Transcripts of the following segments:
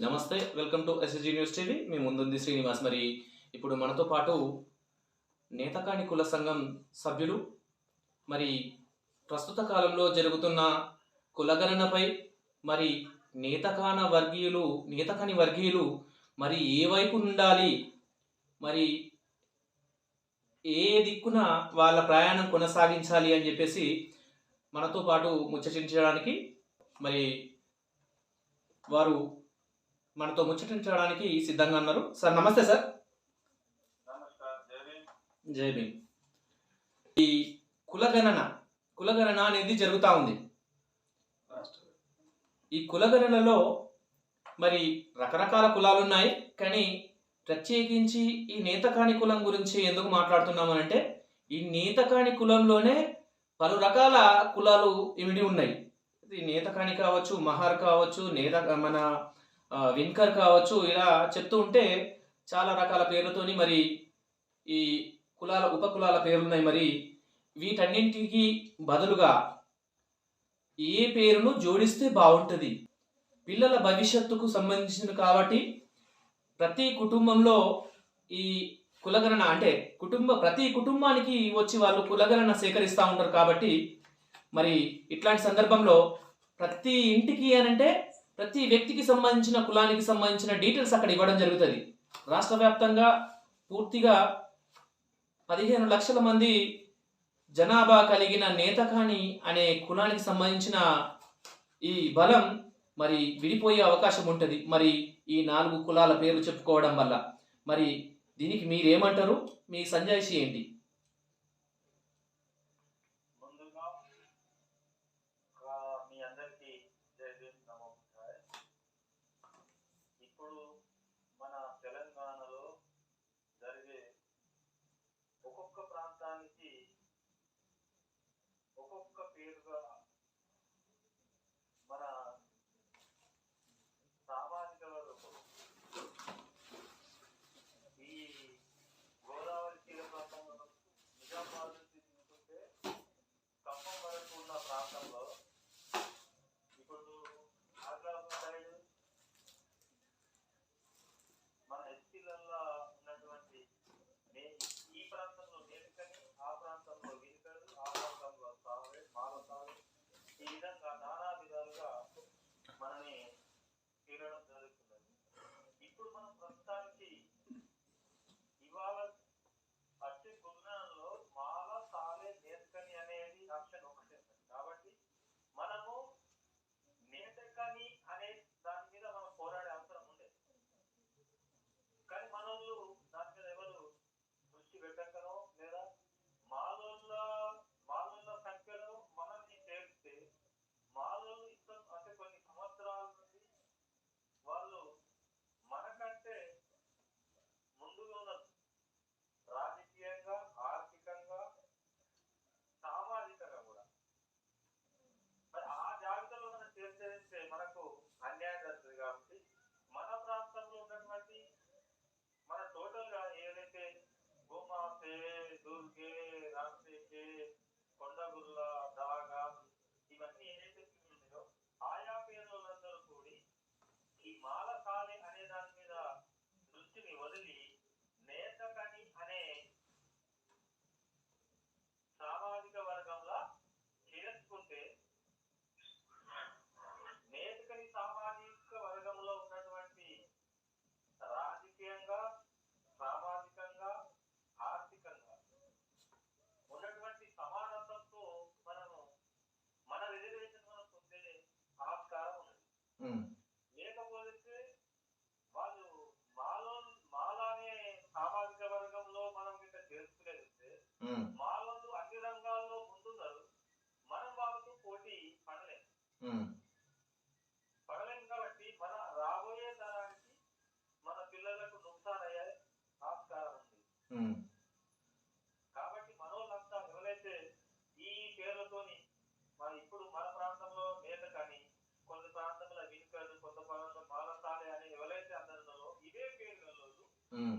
నమస్తే welcome to SSG news TV మీ ముందుంది శ్రీనివాస్. మరి ఇప్పుడు మనతో పాటు నేతకాని కుల సంఘం సభ్యులు మరి ప్రస్తుత కాలంలో జరుగుతున్న కులగణనపై మరి నేతకాన వర్గీయులు నేతకాని వర్గీయులు మరి ఏ వైపు ఉండాలి? మరి ఏ దిక్కున వాళ్ళ ప్రయాణం కొనసాగించాలి అని చెప్పేసి మనతో పాటు ముచ్చటించడానికి మరి వారు మనతో ముచ్చటించడానికి సిద్ధంగా ఉన్నారు. సార్ నమస్తే సార్. జై భీమ్. ఈ కులగణన కులగణన అనేది జరుగుతూ ఉంది. ఈ కులగణనలో మరి రకరకాల కులాలు ఉన్నాయి కానీ ప్రత్యేకించి ఈ నేతకాని కులం గురించి ఎందుకు మాట్లాడుతున్నామనంటే ఈ నేతకాని కులంలోనే పలు రకాల కులాలు ఇమిడి ఉన్నాయి. ఇది నేతకాని కావచ్చు మహార్ కావచ్చు నేత మన విన్కర్ కావచ్చు ఇలా చెప్తూ ఉంటే చాలా రకాల పేర్లతోని మరి ఈ కులాల ఉప కులాల పేర్లున్నాయి మరి. వీటన్నింటికి బదులుగా ఏ పేరును జోడిస్తే బాగుంటుంది పిల్లల భవిష్యత్తుకు సంబంధించింది కాబట్టి ప్రతి కుటుంబంలో ఈ కులగణన అంటే కుటుంబ ప్రతి కుటుంబానికి వచ్చి వాళ్ళు కులగణన సేకరిస్తూ ఉంటారు కాబట్టి మరి ఇట్లాంటి సందర్భంలో ప్రతి ఇంటికి అనంటే ప్రతి వ్యక్తికి సంబంధించిన కులానికి సంబంధించిన డీటెయిల్స్ అక్కడ ఇవ్వడం జరుగుతుంది. రాష్ట్ర వ్యాప్తంగా పూర్తిగా పదిహేను లక్షల మంది జనాభా కలిగిన నేతకాని అనే కులానికి సంబంధించిన ఈ బలం మరి విడిపోయే అవకాశం ఉంటుంది. మరి ఈ నాలుగు కులాల పేర్లు చెప్పుకోవడం వల్ల. మరి దీనికి మీరేమంటారు? మీ సంజాయిషి ఏంటి ముందుగా ఆ, మీ అందరికీ జై భీమ్ నమో బుద్ధాయ. ఇప్పుడు మన తెలంగాణలో జరిగే ఒక్కొక్క ప్రాంతానికి ఒక్కొక్క పేరుగా మన సామాజిక ఈ గోదావరి తీర ప్రాంతంలో నిజామాబాద్ నుంచి తీసుకుంటే ఖమ్మం వరకు ఉన్న ప్రాంతంలో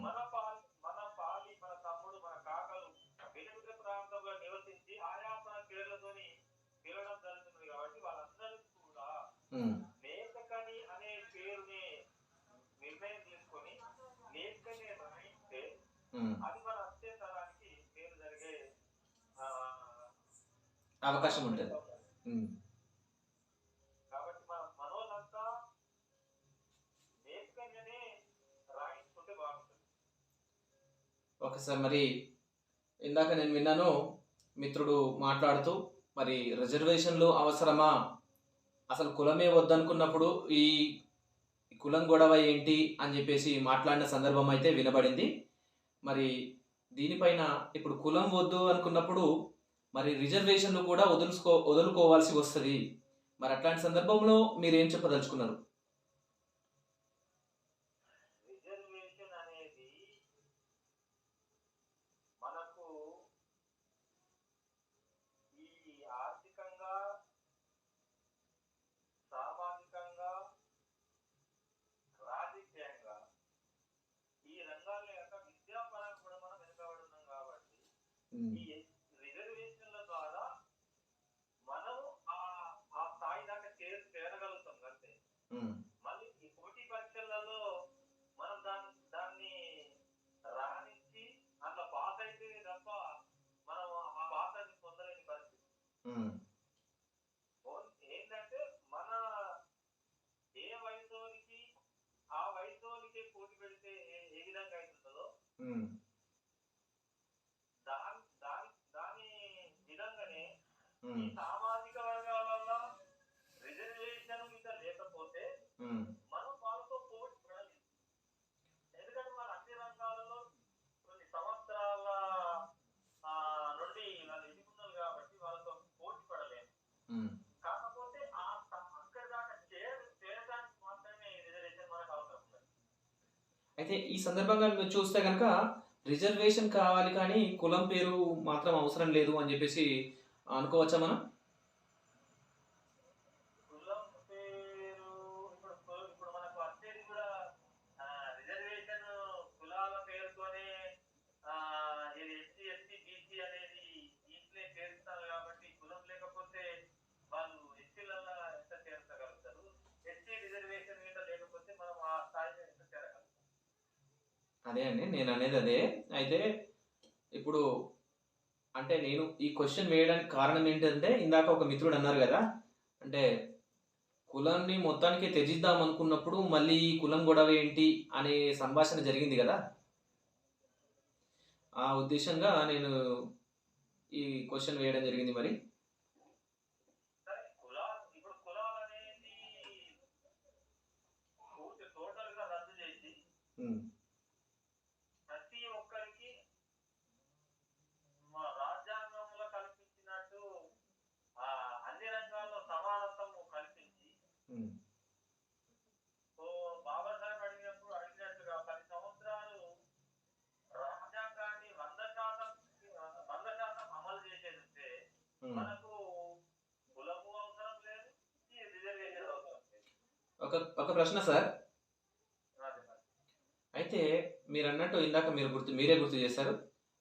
మన పాలి మన పాలి మన తమ్ముడు మన కాకలు వెలుగుత ప్రాంతంలో నివసించి ఆయా క్రీడలతోని పిలవడం జరుగుతుంది కాబట్టి వాళ్ళందరికీ కూడా నేతకని అనే పేరుని నిర్ణయం తీసుకొని నేతకని రాయిస్తే అది మన వచ్చే తరానికి పేరు జరిగే అవకాశం ఉంటుంది. సార్ మరి ఇందాక నేను విన్నాను మిత్రుడు మాట్లాడుతూ మరి రిజర్వేషన్లు అవసరమా? అసలు కులమే వద్దనుకున్నప్పుడు ఈ కులం గొడవ ఏంటి అని చెప్పేసి మాట్లాడిన సందర్భం అయితే వినబడింది. మరి దీనిపైన ఇప్పుడు కులం వద్దు అనుకున్నప్పుడు మరి రిజర్వేషన్లు కూడా వదులుకో వదులుకోవాల్సి వస్తుంది. మరి అట్లాంటి సందర్భంలో మీరు ఏం చెప్పదలుచుకున్నారు రిజర్వేషన్ అనేది మనకు ఈ ఆర్థికంగా సామాజికంగా రాజకీయంగా ఈ రంగాల్లో యొక్క విద్యాపరంగా కూడా మనం వెనుకబడి ఉన్నాం కాబట్టి ఉమ్, ఈ రిజర్వేషన్ల ద్వారా మనం ఆ స్థాయి దాకా చేరు చేరగలుగుతాం అంతే. మళ్ళీ ఈ పోటీ పరీక్షలలో మనం దాన్ని దాన్ని రాణించి అందులో పాస్ అయితే తప్ప మనం ఆ పాస్ అని పొందలేని పరిస్థితి. ఏంటంటే మన ఏ వయసుకి ఆ వయసుకి పోటీ పెడితే ఏ విధంగా అవుతుందో ఉమ్, దాని దాని దాని విధంగానే ఈ సామాజిక వర్గాలలో రిజర్వేషన్ మీద లేకపోతే. మనం వాళ్ళతో పోటీ పడాలి ఎందుకంటే మన అన్ని రంగాలలో కొన్ని సంవత్సరాల నుండి వాళ్ళు ఎదుగుతున్నారు కాబట్టి వాళ్ళతో పోటీ పడలేము. కాకపోతే ఆ అక్కడి దాకా చేరు చేరడానికి మాత్రమే రిజర్వేషన్ మనకు అవసరం ఉంది అయితే ఈ సందర్భంగా మీరు చూస్తే కనుక రిజర్వేషన్ కావాలి కానీ కులం పేరు మాత్రం అవసరం లేదు అని చెప్పేసి అనుకోవచ్చా మనం? అదే అండి నేను అనేది అదే. అయితే ఇప్పుడు అంటే నేను ఈ క్వశ్చన్ వేయడానికి కారణం ఏంటంటే ఇందాక ఒక మిత్రుడు అన్నారు కదా అంటే కులాన్ని మొత్తానికి త్యజిద్దాం అనుకున్నప్పుడు మళ్ళీ ఈ కులం గొడవ ఏంటి అనే సంభాషణ జరిగింది కదా. ఆ ఉద్దేశంగా నేను ఈ క్వశ్చన్ వేయడం జరిగింది మరి. సరే కులాలు ఇప్పుడు కులాలు అనేది పూర్తి టోటల్గా రద్దు చేసి ఉమ్, ప్రతి ఒక్కరికి మా రాజ్యాంగంలో కల్పించినట్టు ఆ అన్ని రంగాల్లో సమానత్వం కల్పించి ఉమ్, ఓ బాబాసాహెబ్ అడిగినప్పుడు అడిగినట్టుగా పది సంవత్సరాలు రాజ్యాంగాన్ని వంద శాతం వంద శాతం అమలు చేసేస్తే ఉమ్. మనకు కులము అవసరం లేదు ఈ రిజర్వేషన్ అవసరం లేదు ఒక ఒక ప్రశ్న సార్. అయితే మీరు అన్నట్టు ఇందాక మీరు గుర్తు మీరే గుర్తు చేశారు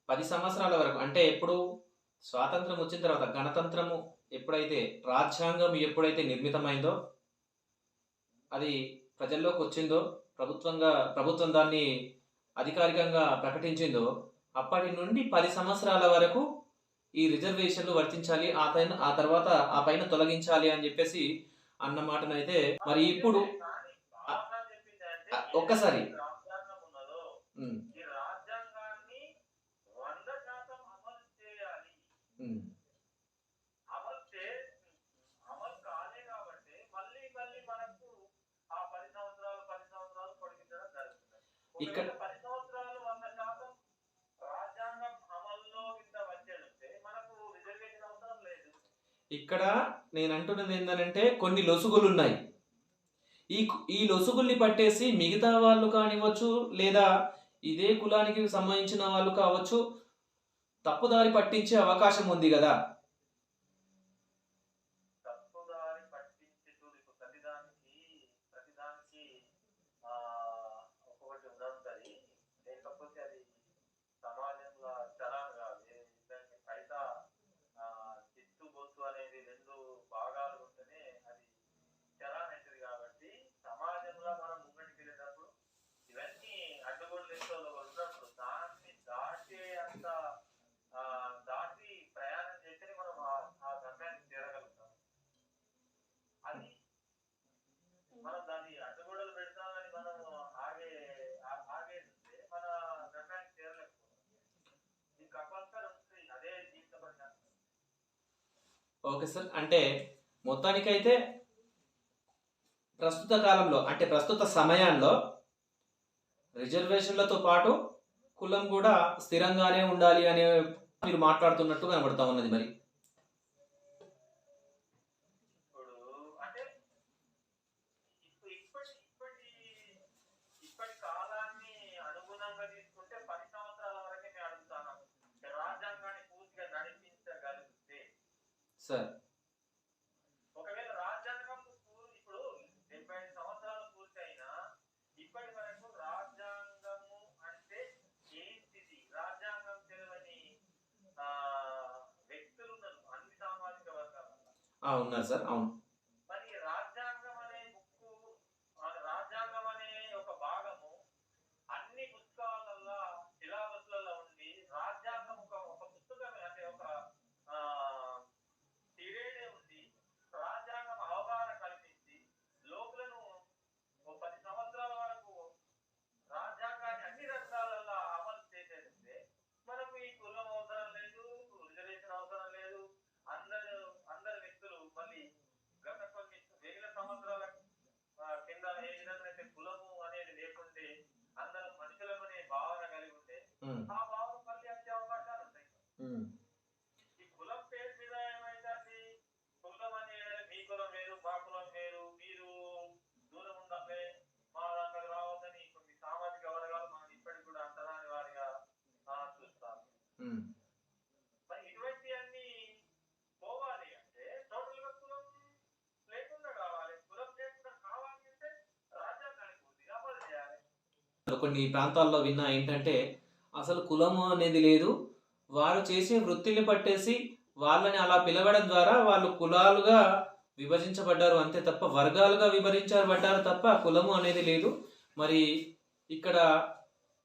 పది సంవత్సరాల వరకు అంటే ఎప్పుడు స్వాతంత్రం వచ్చిన తర్వాత గణతంత్రము ఎప్పుడైతే రాజ్యాంగం ఎప్పుడైతే నిర్మితమైందో అది ప్రజల్లోకి వచ్చిందో ప్రభుత్వంగా ప్రభుత్వం దాన్ని అధికారికంగా ప్రకటించిందో అప్పటి నుండి పది సంవత్సరాల వరకు ఈ రిజర్వేషన్లు వర్తించాలి ఆ పైన ఆ తర్వాత ఆ పైన తొలగించాలి అని చెప్పేసి అన్న మాటనైతే మరి ఇప్పుడు కానీ ఆ, ఒక్కసారి. ఇక్కడ రాజ్యాంగం ఉన్నదో ఉమ్, ఈ రాజ్యాంగాన్ని వంద శాతం అమలు చేయాలి ఉమ్, అమలు చే అమలు కాలే కాబట్టి మళ్ళీ మళ్ళీ మనకు ఆ పది సంవత్సరాలు పది సంవత్సరాలు పొడిగించడం జరుగుతుంది ఇక్కడ- ఒకవేళ పది సంవత్సరాలు వంద శాతం రాజ్యాంగం అమల్లో కింద వచ్చేస్తే మనకు రిజర్వేషన్ అవసరం లేదు ఇక్కడ నేను అంటున్నది ఏంటంటే కొన్ని లొసుగులు ఉన్నాయి ఈ ఈ లొసుగుల్ని పట్టేసి మిగతా వాళ్ళు కానివ్వచ్చు లేదా ఇదే కులానికి సంబంధించిన వాళ్ళు కావచ్చు తప్పుదారి పట్టించే అవకాశం ఉంది కదా. Okay sir. అంటే మొత్తానికైతే ప్రస్తుత కాలంలో అంటే ప్రస్తుత సమయాల్లో రిజర్వేషన్లతో పాటు కులం కూడా స్థిరంగానే ఉండాలి అనే మీరు మాట్లాడుతున్నట్టు కనబడతా ఉన్నది మరి. సార్. ఒకవేళ ఇప్పుడు ఐదు సంవత్సరాలు రాజ్యాంగము అంటే ఏంటిది? రాజ్యాంగం వ్యక్తులు అన్ని సామాజిక వర్గాల. సార్. అవును. కొన్ని ప్రాంతాల్లో విన్నా ఏంటంటే అసలు కులము అనేది లేదు. వారు చేసే వృత్తిని పట్టేసి వాళ్ళని అలా పిలవడం ద్వారా వాళ్ళు కులాలుగా విభజించబడ్డారు. అంతే తప్ప వర్గాలుగా విభజించబడ్డారు తప్ప కులము అనేది లేదు. మరి ఇక్కడ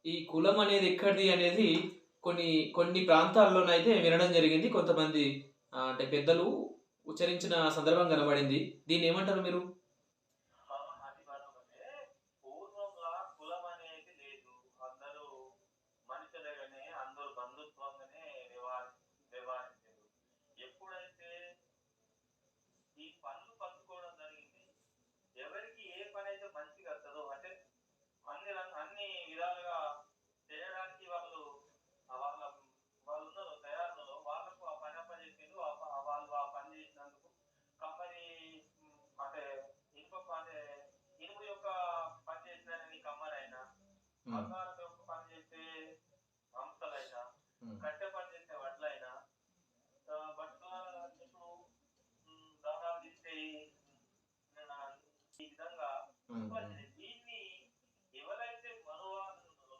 ఈ కులం అనేది ఎక్కడిది అనేది కొన్ని కొన్ని ప్రాంతాల్లోనైతే వినడం జరిగింది. కొంతమంది అంటే పెద్దలు ఉచ్చరించిన సందర్భం కనబడింది. దీన్ని ఏమంటారు మీరు? పన్ను పంచుకోవడం జరిగింది. ఎవరికి ఏ పని అయితే మంచిగా వస్తుందో అంటే అన్ని అన్ని విధాలుగా చేయడానికి వాళ్ళు వాళ్ళ వాళ్ళు ఉన్నారు తయారులో వాళ్ళకు ఆ పని అప్పచెప్పారు వాళ్ళు ఆ పని చేసినందుకు కంపెనీ అంటే ఇనుప అంటే ఇనుము యొక్క పని చేసిన కమ్మరైనా బంగారం విధంగా దీన్ని ఎవరైతే మనువాదులో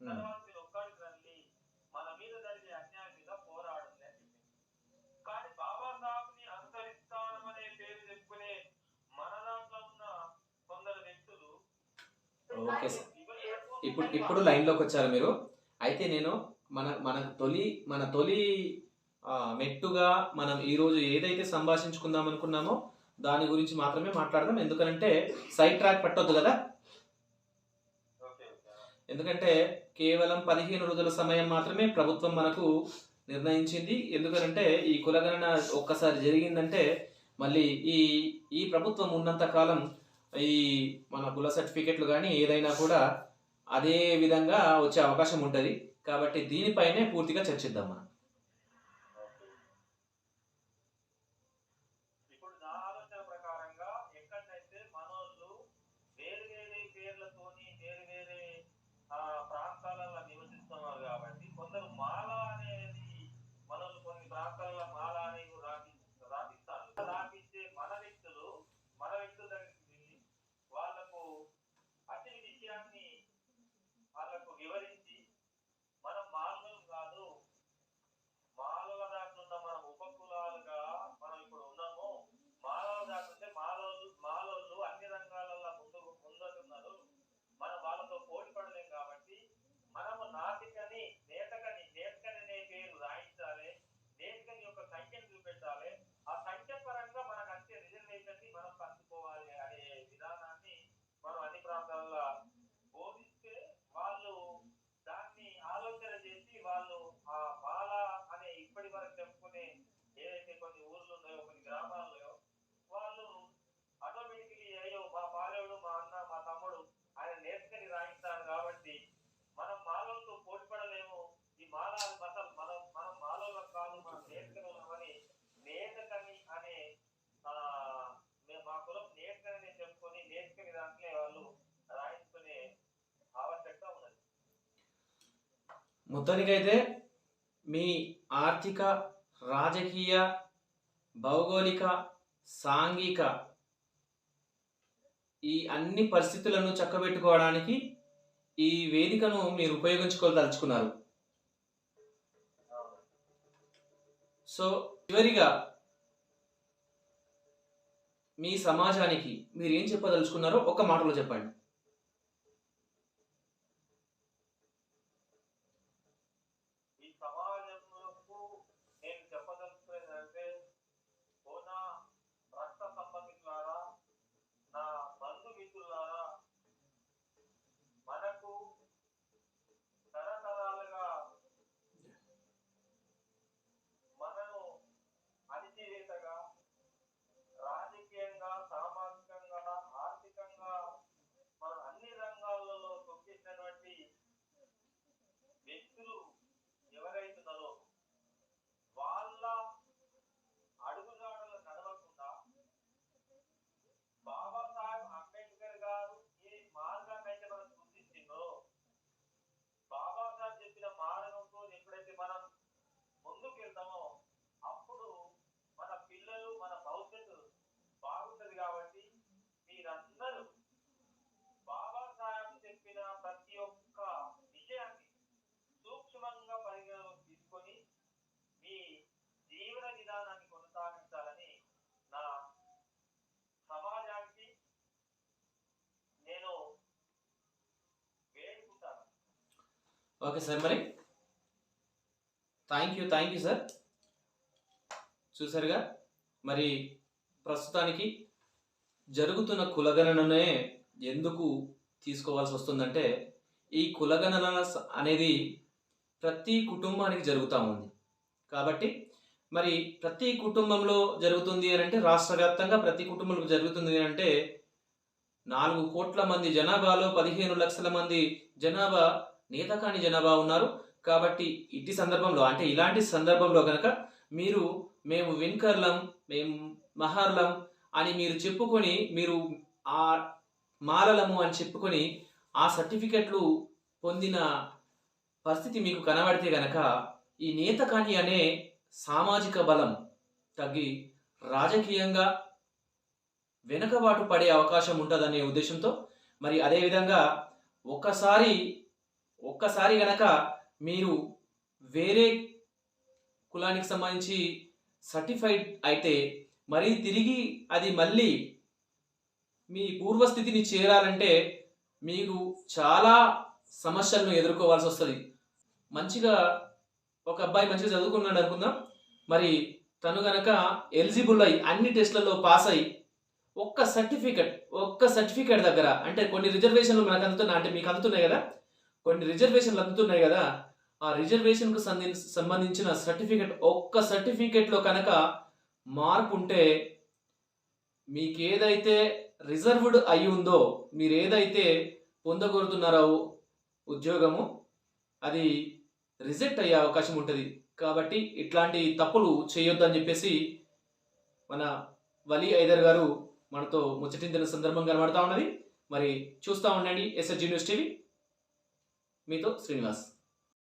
తర్వాత మీరు ఒక్కడికి రండి. మన మీద జరిగే అన్యాయం మీద పోరాడండి అని చెప్పింది కానీ బాబాసాహెబ్ని అనుసరిస్తామనే పేరు చెప్పుకునే మన దాంట్లో ఉన్న కొందరు వ్యక్తులు ఓకే సార్. ఇప్పుడు ఇప్పుడు లైన్లోకి వచ్చారు మీరు? అయితే నేను మన మన తొలి మన తొలి మెట్టుగా మనం ఈరోజు ఏదైతే సంభాషించుకుందాం అనుకున్నామో దాని గురించి మాత్రమే మాట్లాడదాం. ఎందుకంటే సైడ్ ట్రాక్ పట్టొద్దు కదా? ఎందుకంటే కేవలం పదిహేను రోజుల సమయం మాత్రమే ప్రభుత్వం మనకు నిర్ణయించింది. ఎందుకంటే ఈ కులగణన ఒక్కసారి జరిగిందంటే మళ్ళీ ఈ ఈ ప్రభుత్వం ఉన్నంత కాలం ఈ మన కుల సర్టిఫికెట్లు కానీ ఏదైనా కూడా అదే విధంగా వచ్చే అవకాశం ఉంటుంది. కాబట్టి దీనిపైనే పూర్తిగా చర్చిద్దాం మనం ఓకే. ఇప్పుడు నా ఆలోచన ప్రకారంగా ఎక్కడైతే మనోళ్ళు వేరు వేరే పేర్లతోని వేరు వేరే ఆ, ప్రాంతాలలో నివసిస్తున్నారు కాబట్టి కొందరు మాల అనేది మనోళ్ళు కొన్ని ప్రాంతాలలో మాల అనేది రాపి రాపిస్తారు రాపించే మన వ్యక్తులు మన వ్యక్తుల దగ్గరికి వెళ్ళి వాళ్ళకు అసలు విషయాన్ని వాళ్ళకు వివరించి మనం మానవులు కాదు మానవ దాంట్లో మనం ఉపకులాలుగా మనం ఇప్పుడు ఉన్నాము మానవ దాంట్లో మానవులు మానవులు అన్ని రంగాలలో ముందు ముందున్నారు మనం వాళ్ళతో పోటీ పడలేం కాబట్టి మనము నాటికని నేతకని నేతకని అనే పేరు రాయించాలి నేతకని యొక్క సంఖ్యను చూపెట్టాలి ఆ సంఖ్య పరంగా మనకు అంతే రిజర్వేషన్ని మనం పంచుకోవాలి అనే విధానాన్ని మనం అన్ని ప్రాంతాల్లో బోధిస్తే వాళ్ళు దాన్ని ఆలోచన చేసి వాళ్ళు ఆ బాల అనే ఇప్పటి వరకు చెప్పుకునే ఏదైతే కొన్ని ఊర్లు ఉన్నాయో కొన్ని గ్రామాల్లో వాళ్ళు ఆటోమేటికలీ అయ్యో మా బాలేవుడు మా అన్న మా తమ్ముడు ఆయన నేర్చుకుని రాయిస్తాడు కాబట్టి మనం మాలలతో పోటీ పడలేము ఈ మాల అసలు మనం మనం మాలలకు కాదు మనం నేర్చుకున్నామని నేతకని అనే ఆ, మేము మా కులం నేర్చుకని చెప్పుకొని నేర్చుకుని దాంట్లో వాళ్ళు రాయించుకునే ఆవశ్యకత ఉన్నది మొత్తానికైతే మీ ఆర్థిక రాజకీయ భౌగోళిక సాంఘిక ఈ అన్ని పరిస్థితులను చక్కబెట్టుకోవడానికి ఈ వేదికను మీరు ఉపయోగించుకోదలుచుకున్నారు. సో చివరిగా మీ సమాజానికి మీరు ఏం చెప్పదలుచుకున్నారో ఒక మాటలో చెప్పండి ఈ సమాజంలో నేను చెప్పదలుచుకునేది అంటే ఓ నా రక్త సంబంధికులారా నా బంధుమిత్రులారా మనకు తరతరాలుగా మనను అణిచివేతగా రాజకీయంగా సామాజికంగా ఆర్థికంగా మనం అన్ని రంగాలలో తొక్కేసినటువంటి వ్యక్తులు ఎవరైతున్నారో వాళ్ళ అడుగుజాడలు నడవకుండా బాబాసాహెబ్ అంబేద్కర్ గారు ఏ మార్గాన్ని అయితే మనం సూచించిందో బాబాసాహెబ్ చెప్పిన మార్గంతో ఎప్పుడైతే మనం ముందుకు వెళ్తామో అప్పుడు మన పిల్లలు మన భవిష్యత్తు బాగుంటది కాబట్టి మీరందరూ బాబాసాహెబ్ చెప్పిన ప్రతి ఒక్క విషయాన్ని సూక్ష్మంగా పరిగణలోకి తీసుకొని మీ జీవన విధానాన్ని కొనసాగించాలని నా సమాజానికి నేను వేడుకుంటాను ఓకే సార్ మరి? Thank you thank you sir చూసారుగా మరి ప్రస్తుతానికి జరుగుతున్న కులగణననే ఎందుకు తీసుకోవాల్సి వస్తుందంటే ఈ కులగణన అనేది ప్రతి కుటుంబానికి జరుగుతూ ఉంది. కాబట్టి మరి ప్రతి కుటుంబంలో జరుగుతుంది అని అంటే రాష్ట్ర వ్యాప్తంగా ప్రతి కుటుంబంలో జరుగుతుంది అని అంటే నాలుగు కోట్ల మంది జనాభాలో పదిహేను లక్షల మంది జనాభా నేతకాని జనాభా ఉన్నారు. కాబట్టి ఇట్టి సందర్భంలో అంటే ఇలాంటి సందర్భంలో కనుక మీరు మేము వెన్కర్లం మేము మహర్లం అని మీరు చెప్పుకొని మీరు ఆ మారలము అని చెప్పుకొని ఆ సర్టిఫికెట్లు పొందిన పరిస్థితి మీకు కనబడితే గనక ఈ నేతకాని అనే సామాజిక బలం తగ్గి రాజకీయంగా వెనుకబాటు పడే అవకాశం ఉంటుందనే ఉద్దేశంతో మరి అదేవిధంగా ఒక్కసారి ఒక్కసారి గనక మీరు వేరే కులానికి సంబంధించి సర్టిఫైడ్ అయితే మరి తిరిగి అది మళ్ళీ మీ పూర్వస్థితిని చేరాలంటే మీకు చాలా సమస్యలను ఎదుర్కోవాల్సి వస్తుంది. మంచిగా ఒక అబ్బాయి మంచిగా చదువుకున్నాడు అనుకుందాం. మరి తను గనక ఎలిజిబుల్ అయ్యి అన్ని టెస్ట్లలో పాస్ అయ్యి ఒక్క సర్టిఫికెట్ ఒక్క సర్టిఫికెట్ దగ్గర అంటే కొన్ని రిజర్వేషన్లు మనకు అందుతున్నాయి అంటే మీకు అందుతున్నాయి కదా కొన్ని రిజర్వేషన్లు అందుతున్నాయి కదా ఆ రిజర్వేషన్కు సంబంధించిన సర్టిఫికెట్ ఒక్క సర్టిఫికెట్లో కనుక మార్పు ఉంటే మీకు ఏదైతే రిజర్వ్డ్ అయి ఉందో మీరు ఏదైతే పొందగోరుతున్నారో ఉద్యోగము అది రిజెక్ట్ అయ్యే అవకాశం ఉంటుంది. కాబట్టి ఇట్లాంటి తప్పులు చేయొద్దని చెప్పేసి మన వలి ఐదర్ గారు మనతో ముచ్చటించిన సందర్భం కనబడతా ఉన్నది. మరి చూస్తూ ఉండండి ఎస్ఎస్జీ న్యూస్ టీవీ. మీతో శ్రీనివాస్